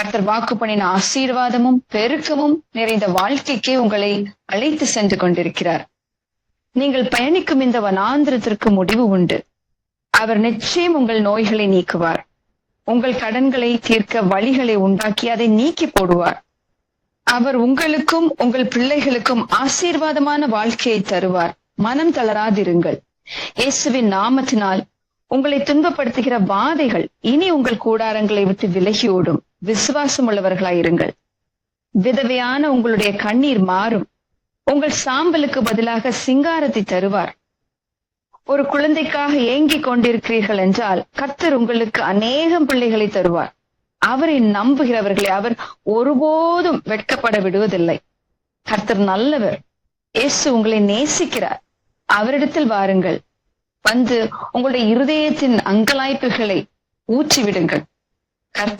கர்த்தர் வாக்கு பண்ணின ஆசீர்வாதமும் பெருக்கமும் நிறைந்த வாழ்க்கைக்கே உங்களை அழைத்து சென்று கொண்டிருக்கிறார். நீங்கள் பயணிக்கும் இந்த வனாந்திரத்திற்கு முடிவு உண்டு. அவர் நிச்சயம் உங்கள் நோய்களை நீக்குவார். உங்கள் கடன்களை தீர்க்க வழிகளை உண்டாக்கி அதை நீக்கி போடுவார். அவர் உங்களுக்கும் உங்கள் பிள்ளைகளுக்கும் ஆசீர்வாதமான வாழ்க்கையை தருவார். மனம் தளராதிருங்கள். இயேசுவின் நாமத்தினால் உங்களை துன்பப்படுத்துகிற வாதைகள் இனி உங்கள் கூடாரங்களை விட்டு விலகி ஓடும். விசுவாசம் உள்ளவர்களாயிருங்கள் விதவையான உங்களுடைய கண்ணீர் மாறும். உங்கள் சாம்பலுக்கு பதிலாக சிங்காரத்தை தருவார். ஒரு குழந்தைக்காக ஏங்கிக் கொண்டிருக்கிறீர்கள் என்றால் கர்த்தர் உங்களுக்கு அநேகம் பிள்ளைகளை தருவார். அவரை நம்புகிறவர்களை அவர் ஒருபோதும் வெட்கப்பட விடுவதில்லை. கர்த்தர் நல்லவர். இயேசு உங்களை நேசிக்கிறார். அவரிடத்தில் வாருங்கள். வந்து உங்களுடைய இருதயத்தின் அங்கலாய்ப்புகளை ஊற்றிவிடுங்கள். கர்த்த